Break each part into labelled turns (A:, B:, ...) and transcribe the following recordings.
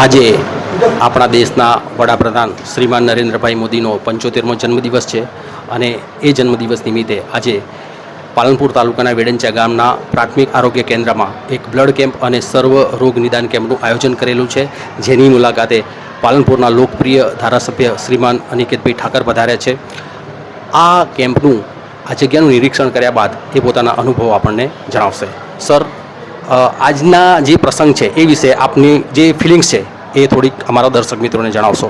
A: આજે આપણા દેશના વડાપ્રધાન શ્રીમાન નરેન્દ્રભાઈ મોદીનો પંચોતેરમો જન્મદિવસ છે અને એ જન્મદિવસ નિમિત્તે આજે પાલનપુર તાલુકાના વેડંચા ગામના પ્રાથમિક આરોગ્ય કેન્દ્રમાં એક બ્લડ કેમ્પ અને સર્વ રોગ નિદાન કેમ્પનું આયોજન કરેલું છે. જેની મુલાકાતે પાલનપુરના લોકપ્રિય ધારાસભ્ય શ્રીમાન અનિકેતભાઈ ઠાકર પધાર્યા છે. આ કેમ્પનું આ જગ્યાનું નિરીક્ષણ કર્યા બાદ એ પોતાના અનુભવો આપણને જણાવશે. સર આજના જે પ્રસંગ છે એ વિશે આપની જે ફિલિંગ્સ છે એ થોડીક અમારા દર્શક મિત્રોને જણાવશો.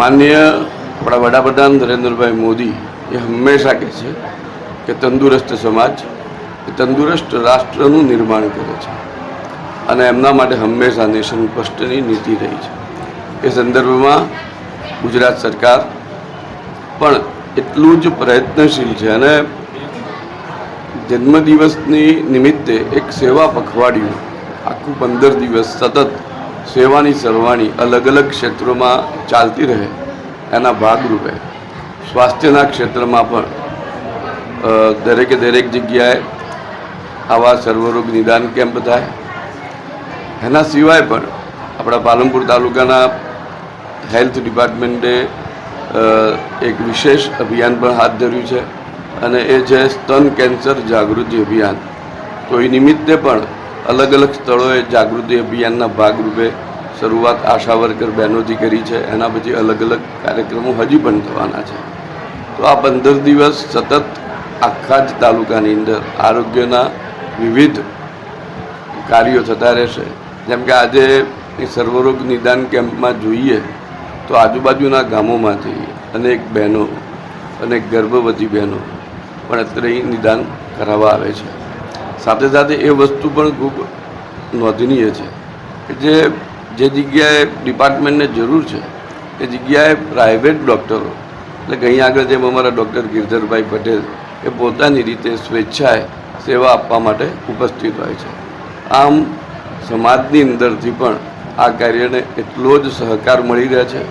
B: માન્ય આપણા વડાપ્રધાન નરેન્દ્રભાઈ મોદી એ હંમેશા કહે છે કે તંદુરસ્ત સમાજ એ તંદુરસ્ત રાષ્ટ્રનું નિર્માણ કરે છે અને એમના માટે હંમેશા નેશન ફર્સ્ટની નીતિ રહી છે. એ સંદર્ભમાં ગુજરાત સરકાર પણ એટલું જ પ્રયત્નશીલ છે અને જન્મદિવસની નિમિત્તે એક સેવા પખવાડિયું. આખું પંદર દિવસ સતત સેવાની સરવાણી અલગ અલગ ક્ષેત્રોમાં ચાલતી રહે, એના ભાગરૂપે. સ્વાસ્થ્યના ક્ષેત્રમાં પણ દરેકે દરેક જગ્યાએ આવા સર્વરોગ નિદાન કેમ્પ થાય. એના સિવાય પણ આપણા પાલનપુર તાલુકાના હેલ્થ ડિપાર્ટમેન્ટે એક વિશેષ અભિયાન પણ હાથ ધર્યું છે. અને એ છે સ્તન કેન્સર જાગૃતિ અભિયાન. તો એ નિમિત્તે પણ અલગ અલગ સ્થળોએ જાગૃતિ અભિયાનના ભાગરૂપે શરૂઆત આશા વર્કર બહેનોથી કરી છે. એના પછી અલગ અલગ કાર્યક્રમો હજી પણ થવાના છે. તો આ પંદર દિવસ સતત આખા જ તાલુકાની અંદર આરોગ્યના વિવિધ કાર્યો થતા રહેશે. જેમ કે આજે સર્વરોગ નિદાન કેમ્પમાં જોઈએ તો આજુબાજુના ગામોમાંથી અનેક બહેનો, અનેક ગર્ભવતી બહેનો પણ અત્યારે નિદાન કરાવવા આવે છે. સાથે સાથે એ વસ્તુ પણ ખૂબ નોંધનીય છે કે જે જે જગ્યાએ ડિપાર્ટમેન્ટને જરૂર છે, એ જગ્યાએ પ્રાઇવેટ ડૉક્ટરો, એટલે કે અહીં આગળ જેમ અમારા ડૉક્ટર ગિરધરભાઈ પટેલ, એ પોતાની રીતે સ્વેચ્છાએ સેવા આપવા માટે ઉપસ્થિત હોય છે. આમ સમાજની અંદરથી પણ આ કાર્યને એટલો જ સહકાર મળી રહે છે.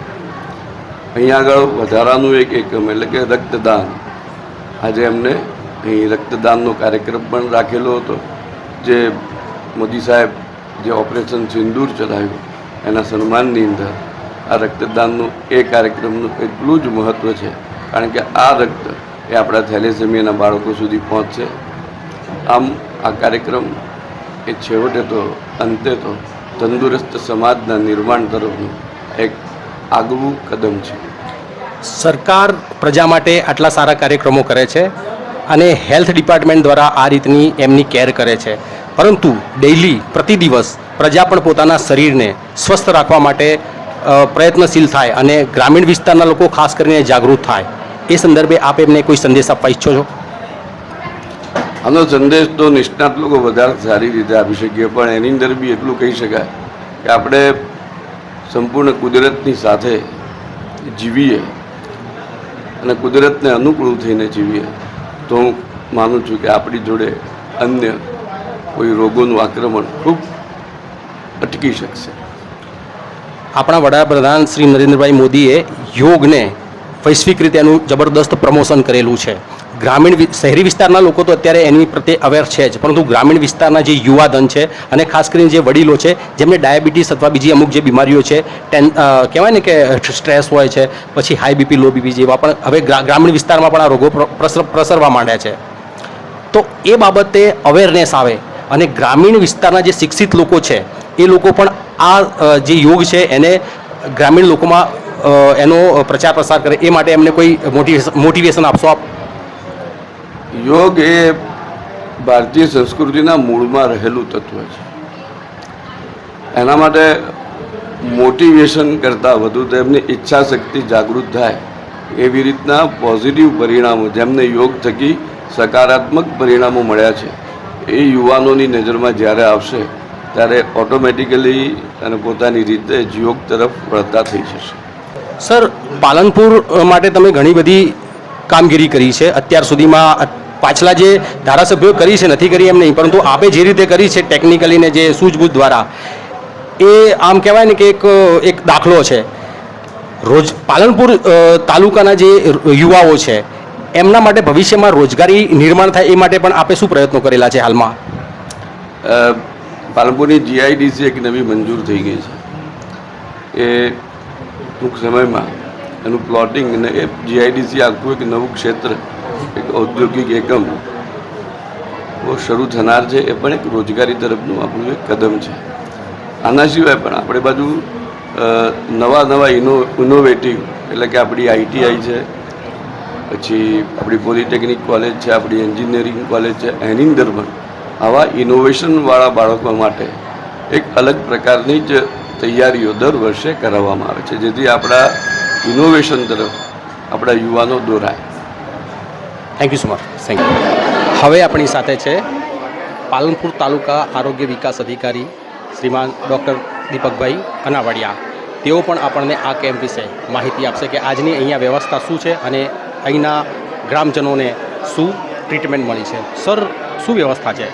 B: અહીં આગળ વધારાનું એક એકમ, એટલે કે રક્તદાન આજે એમને અહીં રક્તદાનનો કાર્યક્રમ પણ રાખેલો હતો. જે મોદી સાહેબ જે ઓપરેશન સિંદૂર ચલાવ્યું, એના સન્માનની અંદર આ રક્તદાનનું એ કાર્યક્રમનું એટલું જ મહત્ત્વ છે, કારણ કે આ રક્ત એ આપણા થેલેસેમિયાના બાળકો સુધી પહોંચશે. આમ આ કાર્યક્રમ એ છેવટે તો, અંતે તો તંદુરસ્ત સમાજના નિર્માણ તરફનું એક આગવું કદમ છે.
A: સરકાર પ્રજા માટે આટલા સારા કાર્યક્રમો કરે છે અને હેલ્થ ડિપાર્ટમેન્ટ દ્વારા આ રીતની એમની કેર કરે છે. પરંતુ ડેઇલી પ્રતિ દિવસ પ્રજા પણ પોતાના શરીરને સ્વસ્થ રાખવા માટે પ્રયત્નશીલ થાય અને ગ્રામીણ વિસ્તારના લોકો ખાસ કરીને જાગૃત થાય. એ સંદર્ભે આપ એમને કોઈ સંદેશ આપવા ઈચ્છો છો?
B: આનો સંદેશ તો નિષ્ણાત લોકો વધારે સારી રીતે આપી શકીએ, પણ એની અંદર બી એટલું કહી શકાય કે આપણે સંપૂર્ણ કુદરતની સાથે જીવીએ. અને કુદરતને અનુકૂળ થઈને જીવીએ, તો હું માનું છું કે આપણી જોડે અન્ય કોઈ રોગોનું આક્રમણ ખૂબ અટકી શકશે.
A: આપણા વડાપ્રધાન શ્રી નરેન્દ્રભાઈ મોદીએ યોગને વૈશ્વિક રીતે એનું જબરદસ્ત પ્રમોશન કરેલું છે. ગ્રામીણ શહેરી વિસ્તારના લોકો તો અત્યારે એની પ્રત્યે અવેર છે જ. પરંતુ ગ્રામીણ વિસ્તારના જે યુવાધન છે અને ખાસ કરીને જે વડીલો છે, જેમને ડાયાબિટીસ અથવા બીજી અમુક જે બીમારીઓ છે, ટેન કહેવાય ને કે સ્ટ્રેસ હોય છે, પછી હાઈ બીપી, લો બીપી જેવા પણ હવે ગ્રામીણ વિસ્તારમાં પણ આ રોગો પ્ર- પ્રસર, પ્રસરવા માંડ્યા છે. તો એ બાબતે અવેરનેસ આવે અને ગ્રામીણ વિસ્તારના જે શિક્ષિત લોકો છે, એ લોકો પણ આ જે યોગ છે એને ગ્રામીણ લોકોમાં એનો પ્રચાર પ્રસાર કરે, એ માટે એમને કોઈ મોટિવેશન મોટિવેશન આપશો આપ?
B: યોગ એ ભારતીય સંસ્કૃતિના મૂળમાં રહેલું તત્વ છે. એના માટે મોટિવેશન કરતાં વધુ તેમની ઈચ્છા શક્તિ જાગૃત થાય એવી રીતના પોઝિટિવ પરિણામો જેમને યોગ થકી સકારાત્મક પરિણામો મળ્યા છે, એ યુવાનોની નજરમાં જ્યારે આવશે ત્યારે ઓટોમેટિકલી અને પોતાની રીતે જ યોગ તરફ વળતા થઈ જશે.
A: સર, પાલનપુર માટે તમે ઘણી બધી કામગીરી કરી છે. અત્યાર સુધીમાં પાછલા જે ધારાસભ્યો કરી છે, નથી કરી એમ નહીં, પરંતુ આપે જે રીતે કરી છે ટેકનિકલીને જે સૂઝબૂઝ દ્વારા, એ આમ કહેવાય ને કે એક એક દાખલો છે. રોજ પાલનપુર તાલુકાના જે યુવાઓ છે, એમના માટે ભવિષ્યમાં રોજગારી નિર્માણ થાય એ માટે પણ આપે શું પ્રયત્નો કરેલા છે હાલમાં?
B: પાલનપુરની જીઆઈડીસી એક નવી મંજૂર થઈ ગઈ છે. એ ટૂંક સમયમાં એનું પ્લોટિંગ અને એ જીઆઈડીસી આખું એક નવું ક્ષેત્ર, એક ઔદ્યોગિક એકમ શરૂ થનાર છે, એ પણ એક રોજગારી તરફનું આપણું એક કદમ છે. આના સિવાય પણ આપણે બાજુ નવા નવા ઇનો ઇનોવેટિવ એટલે કે આપણી આઈટીઆઈ છે, પછી આપણી પોલિટેકનિક કોલેજ છે, આપણી એન્જિનિયરિંગ કોલેજ છે, એની અંદર પણ આવા ઇનોવેશનવાળા બાળકો માટે એક અલગ પ્રકારની જ તૈયારીઓ દર વર્ષે કરાવવામાં આવે છે. જેથી આપણા ઇનોવેશન તરફ આપણા યુવાનો દોરાય.
A: Thank you so much thank you હવે આપણી સાથે છે પાલનપુર તાલુકા આરોગ્ય વિકાસ અધિકારી શ્રીમાન ડૉક્ટર દીપકભાઈ અનાવાડિયા. તેઓ પણ આપણને આ કેમ્પ વિશે માહિતી આપશે કે આજની અહીંયા વ્યવસ્થા શું છે અને અહીંના ગ્રામજનોને શું ટ્રીટમેન્ટ મળી છે. સર શું વ્યવસ્થા છે?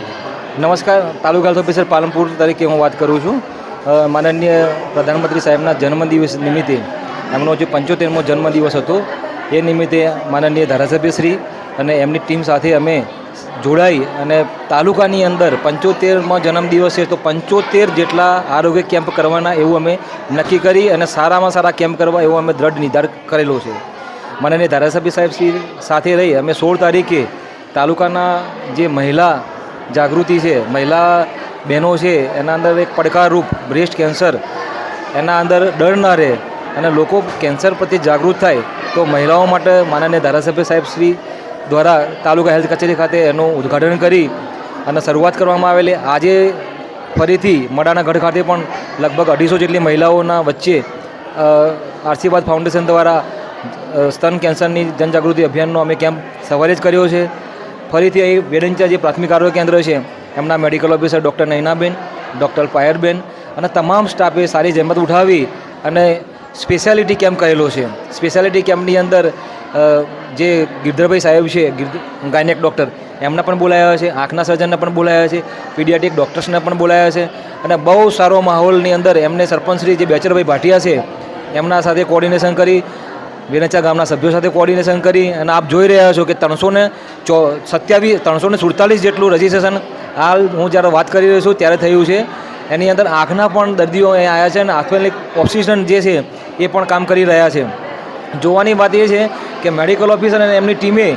C: નમસ્કાર તાલુકા હેલ્થ ઓફિસર પાલનપુર તરીકે હું વાત કરું છું. માનનીય પ્રધાનમંત્રી સાહેબના જન્મદિવસ નિમિત્તે એમનો જે પંચોતેરમો જન્મદિવસ હતો, એ નિમિત્તે માનનીય ધારાસભ્યશ્રી અને એમની ટીમ સાથે અમે જોડાઈ અને તાલુકાની અંદર પંચોતેરમો જન્મદિવસ છે, તો પંચોતેર જેટલા આરોગ્ય કેમ્પ કરવાના એવું અમે નક્કી કરી અને સારામાં સારા કેમ્પ કરવા એવો અમે દ્રઢ નિર્ધાર કરેલો છે. માનનીય ધારાસભ્ય સાહેબ શ્રી સાથે રહી અમે સોળ તારીખે તાલુકાના જે મહિલા જાગૃતિ છે, મહિલા બહેનો છે, એના અંદર એક પડકારરૂપ બ્રેસ્ટ કેન્સર, એના અંદર ડર ન રહે અને લોકો કેન્સર પ્રત્યે જાગૃત થાય તો મહિલાઓ માટે માનનીય ધારાસભ્ય સાહેબ શ્રી દ્વારા તાલુકા હેલ્થ કચેરી ખાતે એનું ઉદ્ઘાટન કરી અને શરૂઆત કરવામાં આવેલી. આજે ફરીથી મડાના ગઢ ખાતે પણ લગભગ અઢીસો જેટલી મહિલાઓના વચ્ચે આશીર્વાદ ફાઉન્ડેશન દ્વારા સ્તન કેન્સરની જનજાગૃતિ અભિયાનનો અમે કેમ્પ સવારે જ કર્યો છે. ફરીથી અહીં વેડંચા જે પ્રાથમિક આરોગ્ય કેન્દ્ર છે, એમના medical officer doctor Nainaben, doctor Payarben અને તમામ સ્ટાફે સારી જહેમત ઉઠાવી અને સ્પેશિયાલિટી કેમ્પ કરેલો છે? સ્પેશિયાલિટી કેમ્પની અંદર જે ગિરધરભાઈ સાહેબ છે ગાયનેક ડૉક્ટર, એમને પણ બોલાયા છે, આંખના સર્જનને પણ બોલાયા છે પીડિયાટિક ડૉક્ટર્સને પણ બોલાયા છે અને બહુ સારો માહોલની અંદર એમને સરપંચશ્રી જે બેચરભાઈ ભાટિયા છે, એમના સાથે કોર્ડિનેશન કરી વેનેચા ગામના સભ્યો સાથે કોર્ડિનેશન કરી અને આપ જોઈ રહ્યા છો કે ત્રણસો ને ચો, સત્યાવીસ, ત્રણસો સુડતાલીસ જેટલું રજિસ્ટ્રેશન હાલ હું જ્યારે વાત કરી રહ્યો છું ત્યારે થયું છે. એની અંદર આંખના પણ દર્દીઓ અહીં આવ્યા છે અને આંખની ઓક્સિજન જે છે એ પણ કામ કરી રહ્યા છે. જોવાની વાત એ છે કે મેડિકલ ઓફિસર અને એમની ટીમે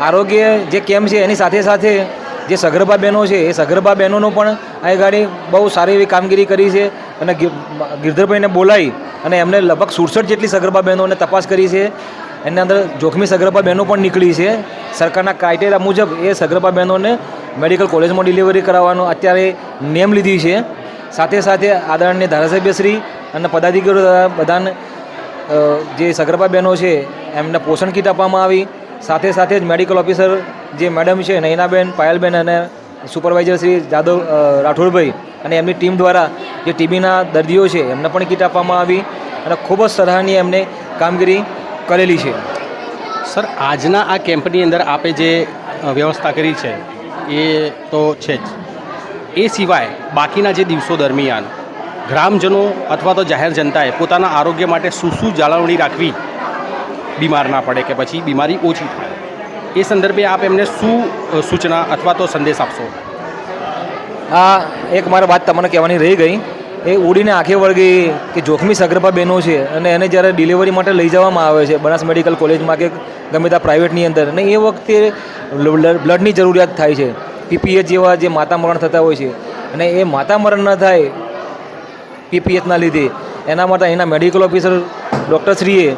C: આરોગ્ય જે કેમ્પ છે એની સાથે સાથે જે સગર્ભા બહેનો છે એ સગર્ભા બહેનોનો પણ આ ગાડી બહુ સારી એવી કામગીરી કરી છે અને ગિર- ગિરધરભાઈને બોલાવી અને એમને લગભગ સુડસઠ જેટલી સગર્ભા બહેનોને તપાસ કરી છે. એની અંદર જોખમી સગર્ભા બહેનો પણ નીકળી છે. સરકારના ક્રાઇટેરિયા મુજબ એ સગર્ભા બહેનોને મેડિકલ કોલેજમાં ડિલિવરી કરાવવાનો અત્યારે નેમ લીધી છે. સાથે સાથે આદરણીય ધારાસભ્યશ્રી અને પદાધિકારીઓ દ્વારા બધાને જે સગર્ભા બહેનો છે, એમને પોષણ કીટ આપવામાં આવી. સાથે સાથે જ મેડિકલ ઓફિસર જે મેડમ છે નૈનાબેન પાયલબેન અને સુપરવાઇઝર શ્રી જાદવ રાઠોડભાઈ અને એમની ટીમ દ્વારા જે ટીબીના દર્દીઓ છે, એમને પણ કીટ આપવામાં આવી અને ખૂબ જ સરાહનીય એમને કામગીરી કરેલી છે.
A: સર, આજના આ કેમ્પની અંદર આપે જે વ્યવસ્થા કરી છે, એ તો છે જ. એ સિવાય બાકીના જે દિવસો દરમિયાન ગ્રામજનો અથવા તો જાહેર જનતાએ પોતાના આરોગ્ય માટે શું શું જાળવણી રાખવી બીમાર ના પડે કે પછી બીમારી ઓછી થાય, એ સંદર્ભે આપ એમને શું સૂચના અથવા તો સંદેશ આપશો?
C: આ એક મારે વાત તમને કહેવાની રહી ગઈ. એ ઉડીને આંખે વળગી કે જોખમી સગર્ભા બહેનો છે અને એને જ્યારે ડિલિવરી માટે લઈ જવામાં આવે છે, બનાસ મેડિકલ કોલેજમાં કે ગમે ત્યાં પ્રાઇવેટની અંદર અને એ વખતે બ્લડની જરૂરિયાત થાય છે. પીપીએચ જેવા જે માતા મરણ થતા હોય છે અને એ માતા મરણ ન થાય પીપીએચના લીધે, એના માટે અહીંના મેડિકલ ઓફિસર ડૉક્ટરશ્રીએ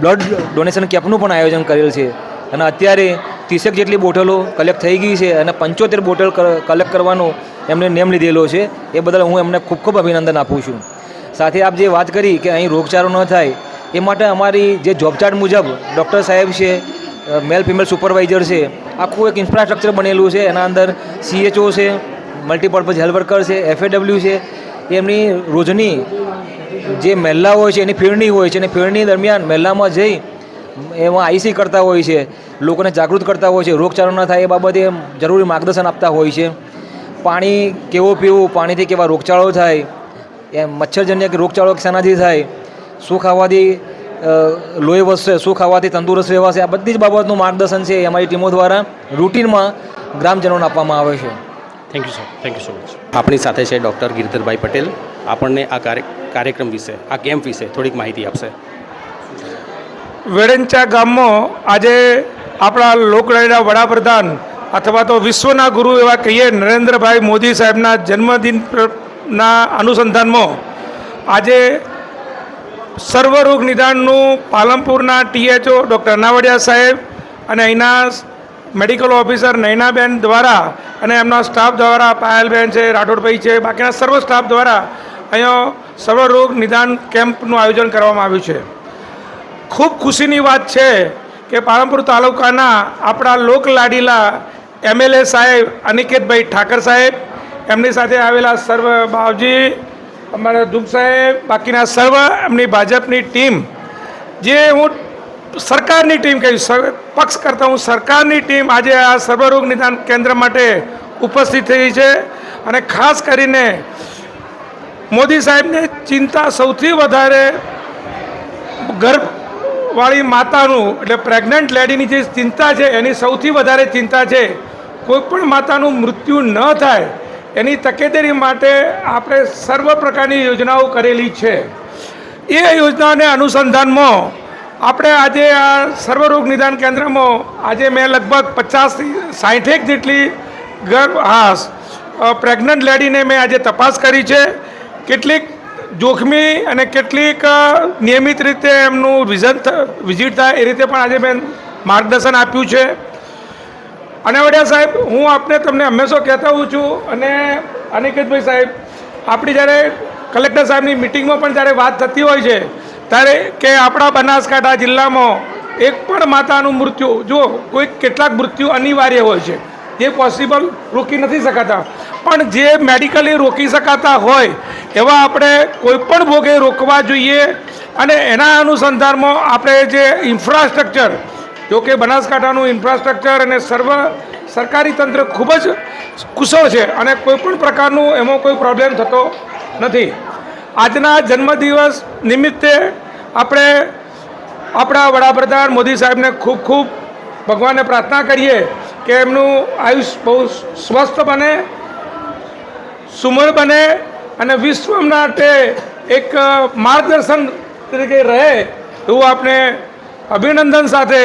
C: બ્લડ ડોનેશન કેમ્પનું પણ આયોજન કરેલ છે. અને અત્યારે ત્રીસેક જેટલી બોટલો કલેક્ટ થઈ ગઈ છે અને પંચોતેર બોટલ કલેક્ટ કરવાનો એમને નેમ લીધેલો છે. એ બદલ હું એમને ખૂબ ખૂબ અભિનંદન આપું છું. સાથે આપ જે વાત કરી કે અહીં રોગચાળો ન થાય, એ માટે અમારી જે જોબચાર્ટ મુજબ ડૉક્ટર સાહેબ છે મેલ ફિમેલ સુપરવાઇઝર છે. આખું એક ઇન્ફ્રાસ્ટ્રક્ચર બનેલું છે. એના અંદર સીએચઓ છે મલ્ટીપર્પઝ હેલ્થ વર્કર છે એફએડબ્લ્યુ છે. એમની રોજની જે મહેલા હોય છે, એની ફેરણી હોય છે, અને ફેરણી દરમિયાન મહેલામાં જઈ એમાં આઈસી કરતા હોય છે, લોકોને જાગૃત કરતા હોય છે, રોગચાળો ન થાય એ બાબતે જરૂરી માર્ગદર્શન આપતા હોય છે. પાણી કેવું પીવું, પાણીથી કેવા રોગચાળો થાય એ મચ્છરજન્ય કે રોગચાળો શેનાથી થાય, શું ખાવાથી લોહી વધશે શું ખાવાથી તંદુરસ્ત રહેવાશે? આ બધી જ બાબતનું માર્ગદર્શન છે એ અમારી ટીમો દ્વારા રૂટીનમાં ગ્રામજનોને આપવામાં આવે છે.
A: Thank you sir thank you so much આપણી સાથે છે ડૉક્ટર ગિરધરભાઈ પટેલ. આપણને આ કાર્ય કાર્યક્રમ વિશે આ કેમ્પ વિશે થોડીક માહિતી આપશે.
D: વેડંચા ગામમાં આજે આપણા લોકડાયના વડાપ્રધાન અથવા તો વિશ્વના ગુરુ એવા કહીએ નરેન્દ્રભાઈ મોદી સાહેબના જન્મદિનના અનુસંધાનમાં આજે સર્વરોગ નિદાનનું પાલનપુરના ટીએચઓ ડૉક્ટર અનાવડિયા સાહેબ અને અહીંના મેડિકલ ઓફિસર નૈનાબેન દ્વારા અને એમના સ્ટાફ દ્વારા પાયલબેન છે, રાઠોડભાઈ છે, બાકીના સર્વ સ્ટાફ દ્વારા અહીંયા સર્વરોગ નિદાન કેમ્પનું આયોજન કરવામાં આવ્યું છે. ખૂબ ખુશીની વાત છે કે પાલનપુર તાલુકાના આપણા લોકલાડીલા એમએલએ સાહેબ અનિકેતભાઈ ઠાકર સાહેબ, એમની સાથે આવેલા સર્વ બાવજી અમારા દુબ સાહેબ, બાકીના સર્વ એમની ભાજપની ટીમ, જે હું સરકારની ટીમ સર- પક્ષ કરતાં હું સરકારની ટીમ આજે આ સર્વરોગ નિદાન કેન્દ્ર માટે ઉપસ્થિત થઈ છે અને ખાસ કરીને મોદી સાહેબને ચિંતા સૌથી વધારે ગર્ભવાળી માતાનું, એટલે પ્રેગ્નન્ટ લેડીની જે ચિંતા છે, એની સૌથી વધારે ચિંતા છે, કોઈ પણ માતાનું મૃત્યુ ન થાય એની તકેદારી માટે આપણે સર્વ પ્રકારની યોજનાઓ કરેલી છે. એ યોજનાને અનુસંધાનમાં આપણે આજે આ સર્વરોગ નિદાન કેન્દ્રમાં આજે મેં લગભગ પચાસથી સાઠેક જેટલી ગર્ભ હા પ્રેગ્નન્ટ લેડીને મેં આજે તપાસ કરી છે. કેટલીક જોખમી અને કેટલીક નિયમિત રીતે એમનું વિઝન વિઝિટ થાય એ રીતે પણ આજે મેં માર્ગદર્શન આપ્યું છે. અને વડિયા સાહેબ, હું આપને તમને હંમેશા કહેતા હોઉં છું અને અનિકેતભાઈ સાહેબ, આપણી જ્યારે કલેક્ટર સાહેબની મિટિંગમાં પણ જ્યારે વાત થતી હોય છે, ત્યારે કે આપણા બનાસકાંઠા જિલ્લામાં એક પણ માતાનું મૃત્યુ જો કોઈ કેટલાક મૃત્યુ અનિવાર્ય હોય છે, જે પોસિબલ રોકી નથી શકાતા. પણ જે મેડિકલી રોકી શકાતા હોય, એવા આપણે કોઈપણ ભોગે રોકવા જોઈએ અને એના અનુસંધાનમાં આપણે જે ઇન્ફ્રાસ્ટ્રક્ચર જો કે બનાસકાંઠાનું ઇન્ફ્રાસ્ટ્રક્ચર અને સર્વ સરકારી તંત્ર ખૂબ જ કુશળ છે અને કોઈ પણ પ્રકારનું એમાં કોઈ પ્રોબ્લેમ થતો નથી. આજના જન્મદિવસ નિમિત્તે આપણે આપણા વડાપ્રધાન મોદી સાહેબને ખૂબ ખૂબ ભગવાનને પ્રાર્થના કરીએ કે એમનું આયુષ બહુ સ્વસ્થ બને, સુમળ બને અને વિશ્વ માટે એક માર્ગદર્શન તરીકે રહે એવું આપણે અભિનંદન સાથે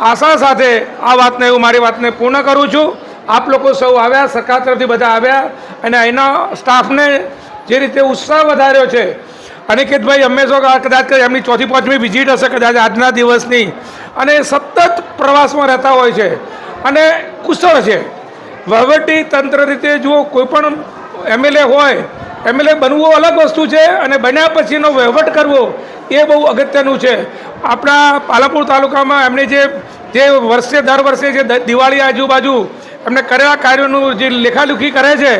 D: આશા સાથે આ વાતને હું મારી વાતને પૂર્ણ કરું છું. આપ લોકો સૌ આવ્યા, સરકાર તરફથી બધા આવ્યા અને અહીંના સ્ટાફને જે રીતે ઉત્સાહ વધાર્યો છે. અનિકેતભાઈ હંમેશા કદાચ એમની ચોથી પાંચમી વિઝિટ હશે કદાચ આજના દિવસની. અને સતત પ્રવાસમાં રહેતા હોય છે અને કુશળ છે. વહીવટી તંત્ર રીતે જુઓ, કોઈ પણ એમએલએ હોય એમએલએ બનવું અલગ વસ્તુ છે અને બન્યા પછીનો વહીવટ કરવો એ બહુ અગત્યનું છે. આપણા પાલનપુર તાલુકામાં એમને જે જે વર્ષે, દર વર્ષે જે દિવાળી આજુબાજુ એમને કરેલા કાર્યોનું જે લેખાલુખી કરે છે,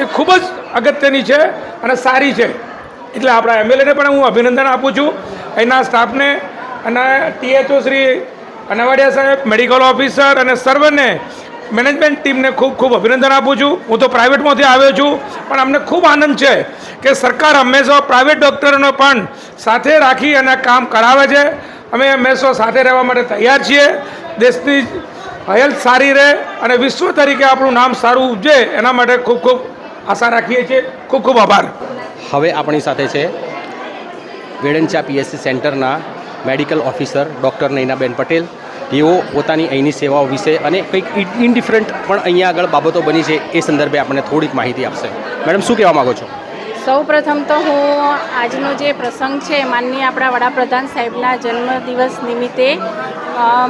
D: એ ખૂબ જ અગત્યની છે અને સારી છે. એટલે આપણા એમએલએને પણ હું અભિનંદન આપું છું. અહીંના સ્ટાફને અને ટીએચઓ શ્રી અનાવાડિયા સાહેબ, મેડિકલ ઓફિસર અને સર્વને મેનેજમેન્ટ ટીમને ખૂબ ખૂબ અભિનંદન આપું છું. હું તો પ્રાઇવેટમાંથી આવ્યો છું, પણ અમને ખૂબ આનંદ છે કે સરકાર હંમેશા પ્રાઇવેટ ડૉક્ટરોને પણ સાથે રાખી અને કામ કરાવે છે. અમે હંમેશા સાથે રહેવા માટે તૈયાર છીએ. દેશની હેલ્થ સારી રહે અને વિશ્વ તરીકે આપણું નામ સારું ઉપજે એના માટે ખૂબ ખૂબ આશા રાખીએ છીએ. ખૂબ ખૂબ આભાર.
A: હવે આપણી સાથે છે વેડંચા પીએસસી સેન્ટરના medical officer doctor Nainaben Patel. તેઓ પોતાની અહીંની સેવાઓ વિશે અને કંઈક ઇનડિફરન્ટ પણ અહીંયા આગળ બાબતો બની છે એ સંદર્ભે આપણને થોડીક માહિતી આપશે. મેડમ, શું કહેવા માગો છો?
E: સૌ પ્રથમ તો હું આજનો જે પ્રસંગ છે, માનનીય આપણા વડાપ્રધાન સાહેબના જન્મદિવસ નિમિત્તે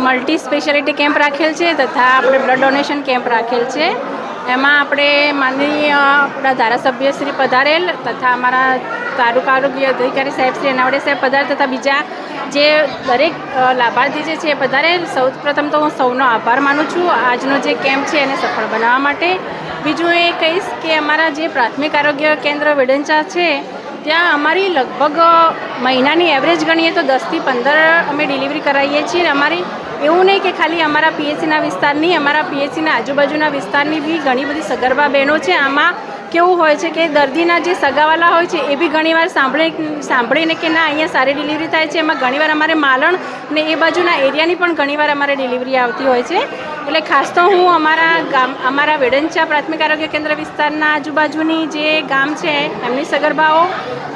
E: મલ્ટી સ્પેશિયાલિટી કેમ્પ રાખેલ છે તથા આપણે બ્લડ ડોનેશન કેમ્પ રાખેલ છે. એમાં આપણે માનનીય આપણા ધારાસભ્ય શ્રી પધારેલ તથા અમારા તાલુકા આરોગ્ય અધિકારી સાહેબ શ્રી અનાવડે સાહેબ પધારેલ તથા બીજા જે દરેક લાભાર્થી જે છે પધારેલ સૌ, પ્રથમ તો હું સૌનો આભાર માનું છું. આજનો જે કેમ્પ છે એને સફળ બનાવવા માટે. બીજું એ કહીશ કે અમારા જે પ્રાથમિક આરોગ્ય કેન્દ્ર વેડંચા છે, ત્યાં અમારી લગભગ મહિનાની એવરેજ ગણીએ તો દસથી પંદર અમે ડિલિવરી કરાવીએ છીએ અમારી એવું નહીં કે ખાલી અમારા પીએચસીના વિસ્તારની, અમારા પીએચસીના આજુબાજુના વિસ્તારની બી ઘણી બધી સગર્ભા બહેનો છે. આમાં કેવું હોય છે કે દર્દીના જે સગાવાલા હોય છે એ બી ઘણીવાર સાંભળે સાંભળીને કે ના, અહીંયા સારી ડિલિવરી થાય છે. એમાં ઘણીવાર અમારે માલણ ને એ બાજુના એરિયાની પણ ઘણીવાર અમારે ડિલિવરી આવતી હોય છે. એટલે ખાસ તો હું અમારા ગામ, અમારા વેડંચા પ્રાથમિક આરોગ્ય કેન્દ્ર વિસ્તારના આજુબાજુની જે ગામ છે, એમની સગર્ભાઓ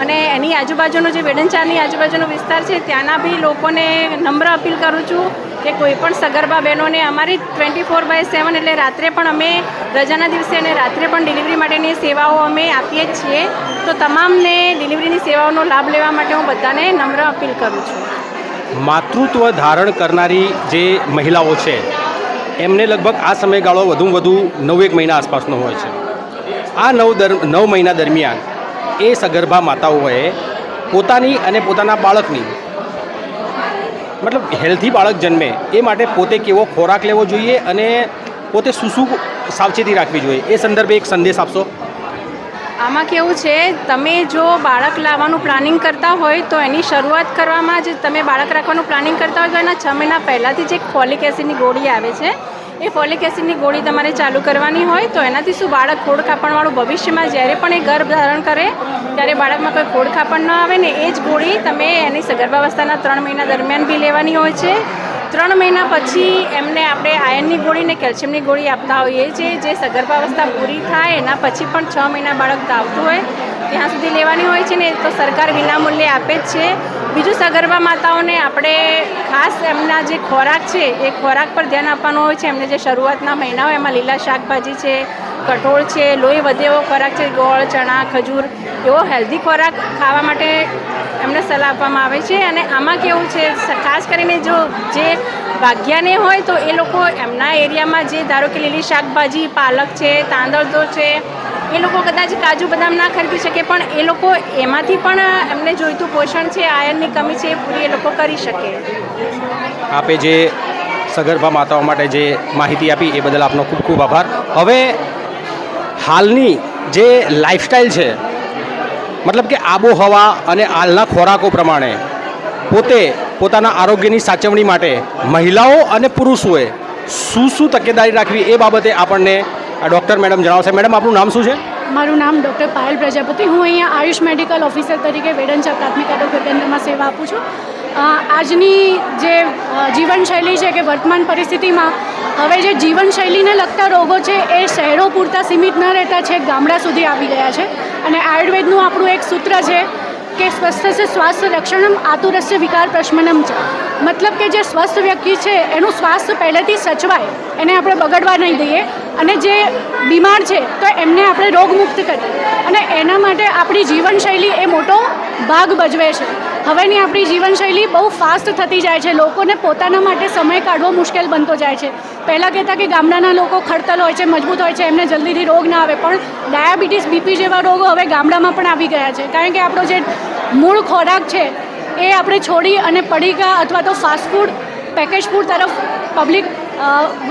E: અને એની આજુબાજુનો જે વેડંચાની આજુબાજુનો વિસ્તાર છે, ત્યાંના બી લોકોને નમ્ર અપીલ કરું છું કે કોઈ પણ સગર્ભા બહેનોને અમારી ટ્વેન્ટી ફોર બાય સેવન એટલે રાત્રે પણ અમે રજાના દિવસે અને રાત્રે પણ ડિલિવરી માટેની સેવાઓ અમે આપીએ જ છીએ. તો તમામને ડિલિવરીની સેવાઓનો લાભ લેવા માટે હું બધાને નમ્ર અપીલ કરું છું.
A: માતૃત્વ ધારણ કરનારી જે મહિલાઓ છે, એમને લગભગ આ સમયગાળો વધુમાં વધુ નવ એક મહિના આસપાસનો હોય છે. આ નવ દર, નવ મહિના દરમિયાન એ સગર્ભા માતાઓએ પોતાની અને પોતાના બાળકની મતલબ હેલ્ધી બાળક જન્મે એ માટે પોતે કેવો ખોરાક લેવો જોઈએ અને પોતે શું શું સાવચેતી રાખવી જોઈએ? એ સંદર્ભે એક સંદેશ આપશો?
E: આમાં કેવું છે, તમે જો બાળક લાવવાનું પ્લાનિંગ કરતા હોય તો એની શરૂઆત કરવામાં જ તમે બાળક રાખવાનું પ્લાનિંગ કરતા હોય તો એના છ મહિના પહેલાંથી જ એક ફોલિક એસિડની ગોળી આવે છે. એ ફોલિક એસિડની ગોળી તમારે ચાલુ કરવાની હોય તો એનાથી શું બાળક ખોડ ખાપણવાળું ભવિષ્યમાં જ્યારે પણ એ ગર્ભ ધારણ કરે, ત્યારે બાળકમાં કોઈ ખોડ ખાપણ ન આવે ને એ જ ગોળી તમે એની સગર્ભાવસ્થાના ત્રણ મહિના દરમિયાન બી લેવાની હોય છે. ત્રણ મહિના પછી એમને આપણે આયર્નની ગોળી ને કેલ્શિયમની ગોળી આપતા હોઈએ છીએ. જે સગર્ભાવસ્થા પૂરી થાય એના પછી પણ છ મહિના બાળક ધાવતું હોય, ત્યાં સુધી લેવાની હોય છે ને તો સરકાર વિનામૂલ્યે આપે જ છે. બીજું સગર્ભા માતાઓને આપણે ખાસ એમના જે ખોરાક છે, એ ખોરાક પર ધ્યાન આપવાનું હોય છે. એમને જે શરૂઆતના મહિનાઓ એમાં લીલા શાકભાજી છે, કઠોળ છે, લોહી વધે એવો ખોરાક છે, ગોળ, ચણા, ખજૂર, એવો હેલ્ધી ખોરાક ખાવા માટે એમને સલાહ આપવામાં આવે છે. અને આમાં કેવું છે ખાસ કરીને જો જે ભાગ્યાને હોય તો એ લોકો એમના એરિયામાં જે ધારો કે લીલી શાકભાજી, પાલક છે, તાંદળદો છે એ લોકો કદાચ કાજુ બદામ ના ખરીદી શકે, પણ એ લોકો એમાંથી પણ એમને જોઈતું પોષણ છે આયર્નની કમી છે, એ પૂરી એ લોકો કરી શકે.
A: આપે જે સગર્ભા માતાઓ માટે જે માહિતી આપી, એ બદલ આપનો ખૂબ ખૂબ આભાર. હવે હાલની જે લાઈફસ્ટાઈલ છે, મતલબ કે આબોહવા અને હાલના ખોરાકો પ્રમાણે, પોતે પોતાના આરોગ્યની સાચવણી માટે મહિલાઓ અને પુરુષોએ શું શું તકેદારી રાખવી એ બાબતે આપણને આ ડૉક્ટર મેડમ જણાવશે. મેડમ આપનું નામ શું છે?
F: મારું નામ ડૉક્ટર પાયલ પ્રજાપતિ. હું અહીંયા આયુષ મેડિકલ ઓફિસર તરીકે વેડનચા પ્રાથમિક આરોગ્ય કેન્દ્રમાં સેવા આપું છું. આજની જે જીવનશૈલી છે કે વર્તમાન પરિસ્થિતિમાં, હવે જે જીવનશૈલીને લગતા રોગો છે એ શહેરો પૂરતા સીમિત ન રહેતા છે ગામડા સુધી આવી ગયા છે. અને આયુર્વેદનું આપણું એક સૂત્ર છે કે સ્વસ્થસ્ય સ્વાસ્થ્ય રક્ષણમ આતુરસ્ય વિકાર પ્રશ્મનમ છે. મતલબ કે જે સ્વસ્થ વ્યક્તિ છે, એનું સ્વાસ્થ્ય પહેલેથી સચવાય, એને આપણે બગડવા નહીં દઈએ. અને જે બીમાર છે, તો એમને આપણે રોગમુક્ત કરીએ. અને એના માટે આપણી જીવનશૈલી એ મોટો ભાગ ભજવે છે. હવેની આપણી જીવનશૈલી બહુ ફાસ્ટ થતી જાય છે. લોકોને પોતાના માટે સમય કાઢવો મુશ્કેલ બનતો જાય છે. પહેલાં કહેતા કે ગામડાના લોકો ખડતલ હોય છે, મજબૂત હોય છે, એમને જલ્દીથી રોગ ના આવે. પણ ડાયાબિટીસ, બીપી જેવા રોગો હવે ગામડામાં પણ આવી ગયા છે. કારણ કે આપણો જે મૂળ ખોરાક છે, એ આપણે છોડી અને પડીકા અથવા તો ફાસ્ટફૂડ પેકેજ ફૂડ તરફ પબ્લિક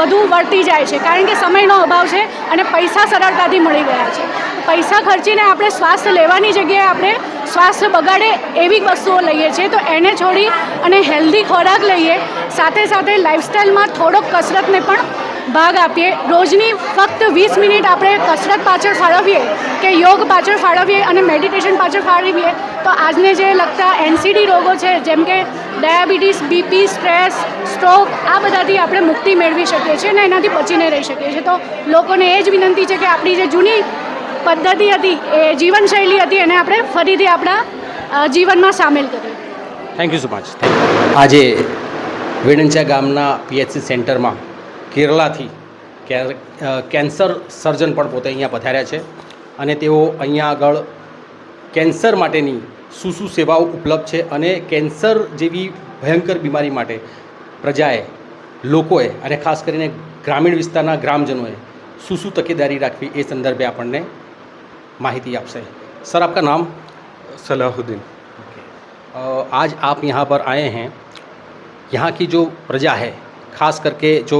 F: વધુ વળતી જાય છે. કારણ કે સમયનો અભાવ છે અને પૈસા સરળતાથી મળી ગયા છે. પૈસા ખર્ચીને આપણે સ્વાસ્થ્ય લેવાની જગ્યાએ આપણે સ્વાસ્થ્ય બગાડે એવી વસ્તુઓ લઈએ છીએ. તો એને છોડી અને હેલ્ધી ખોરાક લઈએ. સાથે સાથે લાઇફસ્ટાઈલમાં થોડોક કસરતને પણ ભાગ આપીએ. રોજની ફક્ત વીસ મિનિટ આપણે કસરત પાછળ ફાળવીએ કે યોગ પાછળ ફાળવીએ અને મેડિટેશન પાછળ ફાળવીએ, તો આજને જે લગતા એનસીડી રોગો છે, જેમ કે ડાયાબિટીસ, બીપી, સ્ટ્રેસ, સ્ટ્રોક, આ બધાથી આપણે મુક્તિ મેળવી શકીએ છીએ અને એનાથી બચીને રહી શકીએ છીએ. તો લોકોને એ જ વિનંતી છે કે આપણી જે જૂની પદ્ધતિ હતી એ જીવનશૈલી હતી એને આપણે ફરીથી આપણા જીવનમાં સામેલ કરીએ
A: થેન્ક યુ સો મચ આજે વેડંચા ગામના પીએચસી સેન્ટરમાં કેરલાથી કેન્સર સર્જન પણ પોતે અહીંયા પધાર્યા છે અને તેઓ અહીંયા આગળ કેન્સર માટેની શું શું સેવાઓ ઉપલબ્ધ છે અને કેન્સર જેવી ભયંકર બીમારી માટે પ્રજાએ લોકોએ અને ખાસ કરીને ગ્રામીણ વિસ્તારના ગ્રામજનોએ શું શું તકેદારી રાખવી એ સંદર્ભે આપણને माहिती आपसे। सर आपका नाम?
G: सलाहुद्दीन।
A: आज आप यहाँ पर आए हैं। यहाँ की जो प्रजा है खास करके जो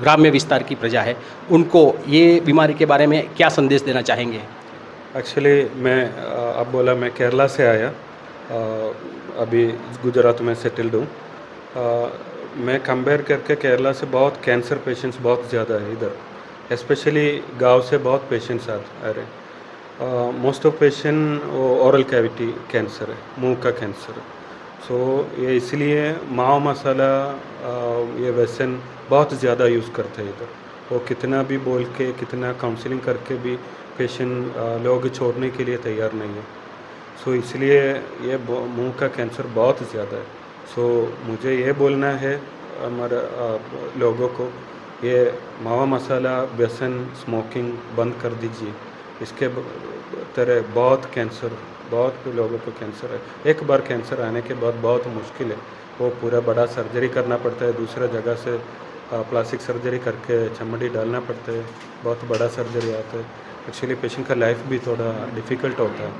A: ग्राम्य विस्तार की प्रजा है उनको ये बीमारी के बारे में क्या संदेश देना चाहेंगे?
G: एक्चुअली मैं अब बोला मैं केरला से आया। अभी गुजरात में सेटल्ड हूँ। मैं कंपेयर करके केरला से बहुत कैंसर पेशेंट्स बहुत ज़्यादा है इधर। स्पेशली गाँव से बहुत पेशेंट्स आ रहे हैं। Most of patient oral cavity cancer है मुँह का कैंसर सो ये इसलिए मावा मसाला अ, ये वैसन बहुत ज़्यादा यूज़ करते हैं इधर। वो कितना भी बोल के कितना काउंसलिंग करके भी पेशेंट लोग छोड़ने के लिए तैयार नहीं है। सो so, इसलिए ये मुँह का कैंसर बहुत ज़्यादा है। सो so, मुझे ये बोलना है हमारे लोगों को ये मावा मसाला व्यसन स्मोकिंग बंद कर दीजिए। इसके तरह बहुत कैंसर बहुत लोगों को कैंसर है। एक बार कैंसर आने के बाद बहुत मुश्किल है। वो पूरा बड़ा सर्जरी करना पड़ता है दूसरा जगह से प्लास्टिक सर्जरी करके चमड़ी डालना पड़ता है। बहुत बड़ा सर्जरी आता है। एक्चुअली पेशेंट का लाइफ भी थोड़ा डिफ़िकल्ट होता है।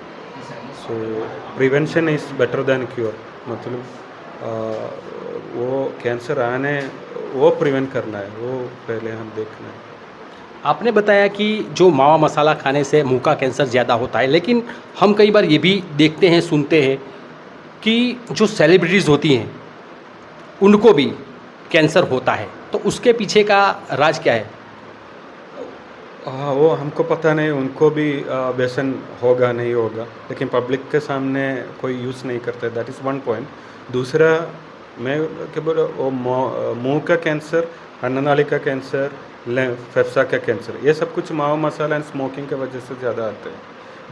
G: So prevention is better than cure मतलब अ, वो कैंसर आने वो प्रिवेंट करना है। वो पहले हम देखना है।
A: आपने बताया कि जो मावा मसाला खाने से मुँह का कैंसर ज़्यादा होता है, लेकिन हम कई बार ये भी देखते हैं, सुनते हैं कि जो सेलिब्रिटीज़ होती हैं, उनको भी कैंसर होता है। तो उसके पीछे का राज क्या है?
G: हाँ वो हमको पता नहीं, उनको भी व्यसन होगा, नहीं होगा, लेकिन पब्लिक के सामने कोई यूज़ नहीं करता दैट इज़ वन पॉइंट दूसरा, मैं क्या बोल वो मुँह का कैंसर अन्ननाली का कैंसर फेफसा का कैंसर ये सब कुछ मावा मसाला एंड स्मोकिंग की वजह से ज़्यादा आते हैं.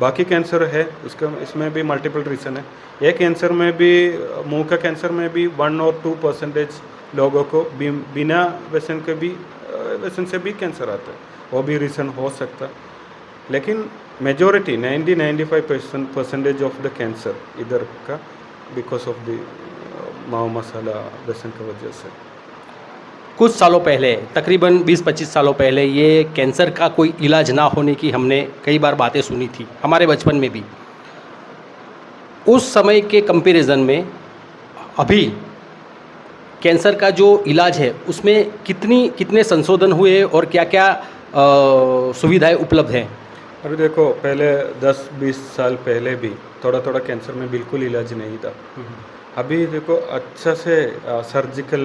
G: बाकी कैंसर है, उसका, इसमें भी मल्टीपल रीज़न है. एक कैंसर में भी, मुँह का कैंसर में भी वन और टू परसेंटेज लोगों को बिना व्यसन के भी, व्यसन से भी कैंसर आता है. वो भी रीज़न हो सकता लेकिन majority 90 95 percent percentage of the cancer इधर का बिकॉज़ ऑफ़ द माओ मसाला व्यसन की वजह से.
A: कुछ सालों पहले तकरीबन 20-25 सालों पहले ये कैंसर का कोई इलाज ना होने की हमने कई बार बातें सुनी थी हमारे बचपन में भी। उस समय के कंपैरिजन में अभी कैंसर का जो इलाज है उसमें कितनी कितने संशोधन हुए और क्या क्या सुविधाएँ उपलब्ध हैं?
G: अभी देखो पहले 10-20 साल पहले भी थोड़ा थोड़ा कैंसर में बिल्कुल इलाज नहीं था। अभी देखो अच्छा से सर्जिकल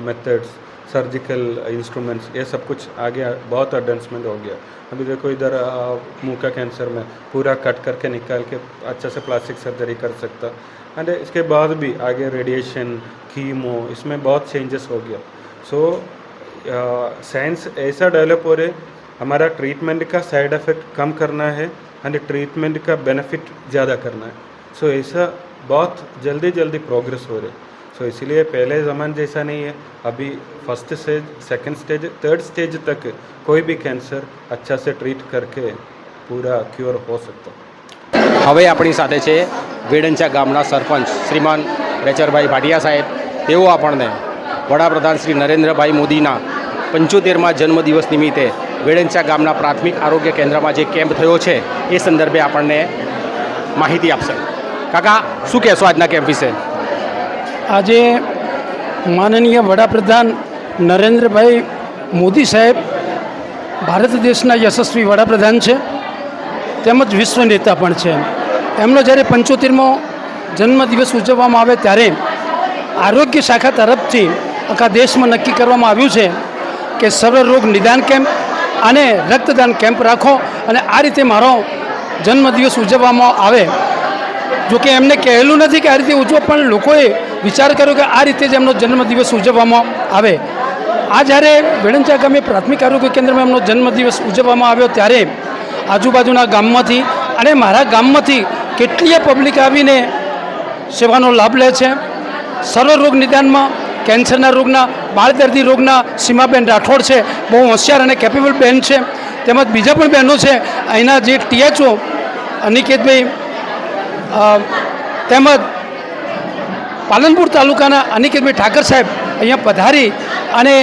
G: मेथड्स सर्जिकल इंस्ट्रूमेंट्स ये सब कुछ आगे बहुत एडवांसमेंट हो गया। अभी देखो इधर मुँह का कैंसर में पूरा कट करके निकाल के अच्छा से प्लास्टिक सर्जरी कर सकता। एंड इसके बाद भी आगे रेडिएशन कीमो इसमें बहुत चेंजेस हो गया। सो साइंस ऐसा डेवलप हो रहे हमारा ट्रीटमेंट का साइड इफ़ेक्ट कम करना है एंड ट्रीटमेंट का बेनिफिट ज़्यादा करना है। सो so, ऐसा बहुत जल्दी जल्दी प्रोग्रेस हो रहे। सो इसीलिए पहले ज़मान जैसा नहीं है अभी first stage second stage third stage तक कोई भी कैंसर अच्छा से ट्रीट करके पूरा क्योर हो सकता
A: હવે આપણી સાથે છે વેડંચા ગામના સરપંચ શ્રીમાન રેચરભાઈ ભાટિયા સાહેબ તેઓ આપણને વડાપ્રધાન શ્રી નરેન્દ્રભાઈ મોદીના પંચોતેરમાં જન્મદિવસ નિમિત્તે વેડંચા ગામના પ્રાથમિક આરોગ્ય કેન્દ્રમાં જે કેમ્પ થયો છે એ સંદર્ભે આપણને માહિતી આપશે કાકા શું કહેશો આજના કેમ્પ વિશે
H: આજે માનનીય વડાપ્રધાન નરેન્દ્રભાઈ મોદી સાહેબ ભારત દેશના યશસ્વી વડાપ્રધાન છે, તેમજ વિશ્વ નેતા પણ છે. એમનો જ્યારે પંચોતેરમો જન્મદિવસ ઉજવવામાં આવે ત્યારે આરોગ્ય શાખા તરફથી આખા દેશમાં નક્કી કરવામાં આવ્યું છે કે સર્વ રોગ નિદાન કેમ્પ અને રક્તદાન કેમ્પ રાખો અને આ રીતે મારો જન્મદિવસ ઉજવવામાં આવે. જો કે એમને કહેલું નથી કે આ રીતે ઉજવો, પણ લોકોએ વિચાર કર્યો કે આ રીતે જ એમનો જન્મદિવસ ઉજવવામાં આવે. આ જ્યારે વેળંચા ગામે પ્રાથમિક આરોગ્ય કેન્દ્રમાં એમનો જન્મદિવસ ઉજવવામાં આવ્યો ત્યારે આજુબાજુના ગામમાંથી અને મારા ગામમાંથી કેટલીય પબ્લિક આવીને સેવાનો લાભ લે છે. સર્વ રોગ નિદાનમાં, કેન્સરના રોગના, બાળ દર્દી રોગના સીમાબેન રાઠોડ છે. બહુ હોશિયાર અને કેપેબલ બેન છે. તેમજ બીજા પણ બહેનો છે. અહીંના જે ટીએચઓ અનિકેતભાઈ તેમજ પાલનપુર તાલુકાના અનિકેતભાઈ ઠાકર સાહેબ અહીંયા પધારી અને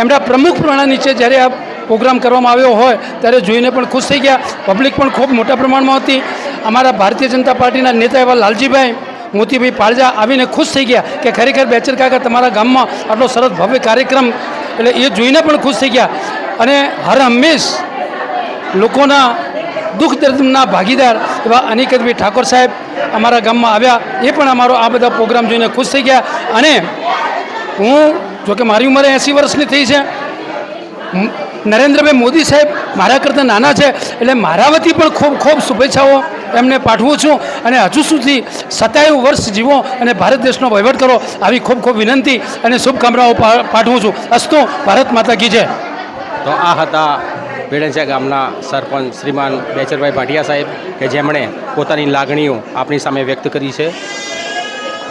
H: એમના પ્રમુખ પ્રાણા નીચે જ્યારે આ પ્રોગ્રામ કરવામાં આવ્યો હોય ત્યારે જોઈને પણ ખુશ થઈ ગયા. પબ્લિક પણ ખૂબ મોટા પ્રમાણમાં હતી. અમારા ભારતીય જનતા પાર્ટીના નેતા એવા લાલજીભાઈ, મોતીભાઈ પાળજા આવીને ખુશ થઈ ગયા કે ખરેખર બેચર કાકા તમારા ગામમાં આટલો સરસ ભવ્ય કાર્યક્રમ એટલે એ જોઈને પણ ખુશ થઈ ગયા. અને હર હંમેશ લોકોના દુઃખ દર્દના ભાગીદાર એવા અનિકેતભાઈ ઠાકોર સાહેબ અમારા ગામમાં આવ્યા. એ પણ અમારો આ બધા પ્રોગ્રામ જોઈને ખુશ થઈ ગયા. અને હું જોકે મારી ઉંમરે એંસી વર્ષની થઈ છે નરેન્દ્રભાઈ મોદી સાહેબ મારા કરતાં નાના છે, એટલે મારા વતી પણ ખૂબ ખૂબ શુભેચ્છાઓ એમને પાઠવું છું. અને હજુ સુધી સતાયું વર્ષ જીવો અને ભારત દેશનો વહીવટ કરો આવી ખૂબ ખૂબ વિનંતી અને શુભકામનાઓ પાઠવું છું. અસ્તુ, ભારત માતા કી જય.
A: તો આ હતા વેડંચા ગામના સરપંચ શ્રીમાન બેચરભાઈ ભાટિયા સાહેબ કે જેમણે પોતાની લાગણીઓ આપણી સામે વ્યક્ત કરી છે.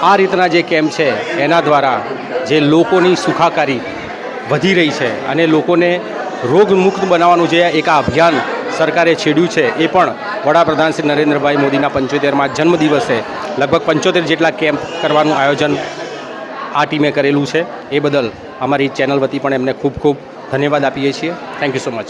A: આ રીતના જે કેમ્પ છે એના દ્વારા જે લોકોની સુખાકારી વધી રહી છે અને લોકોને રોગમુક્ત બનાવવાનું જે એક આ અભિયાન સરકારે છેડ્યું છે એ પણ વડાપ્રધાન શ્રી નરેન્દ્રભાઈ મોદીના પંચોતેરમાં જન્મદિવસે લગભગ પંચોતેર જેટલા કેમ્પ કરવાનું આયોજન આ ટીમે કરેલું છે. એ બદલ અમારી ચેનલ વતી પણ એમને ખૂબ ખૂબ ધન્યવાદ આપીએ છીએ. Thank you so much